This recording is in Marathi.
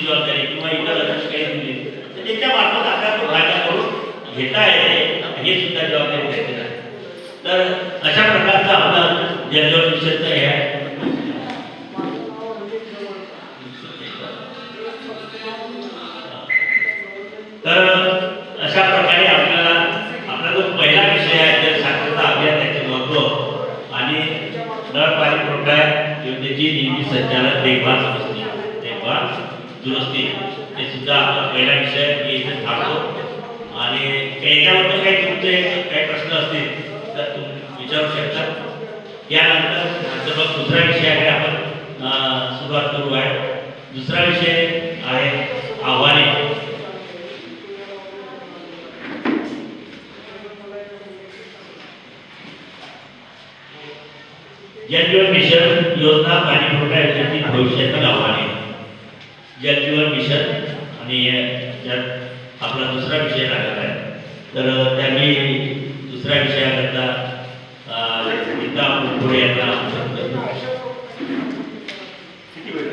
जबाबदारी किंवा इतर अध्यक्ष काही तर त्याच्या मार्फत तो फायदा करून घेता येते. हे सुद्धा जबाबदारी घेतली आहे. तर अशा प्रकारचं आपलं जलजोड मिशनचं हे आहे. तर अशा प्रकारे आपल्याला आपला जो पहिला विषय आहे जल साक्षरता अभियान त्याचे महत्त्व आणि नळ पाणी पुरवठा योजनेची नेहमी संचालक देखभाल देखभाल दुरुस्ती हे सुद्धा आपला पहिला विषय मी इथे थांबतो. आणि याच्याबद्दल काही तुमचे काही प्रश्न असतील तर तुम्ही विचारू शकता. यानंतर नंतर मग दुसरा विषय आहे आपण सुरुवात करू आहे दुसरा विषय आहे आव्हाने. जल जीवन मिशन योजना पाणी पुरवठा योजना. जीवन मिशन आणि त्यात आपला दुसरा विषय लागला आहे. तर त्यांनी दुसऱ्या विषयाकरता गीता पुढे यांना आमंत्रित करतो. किती वेळ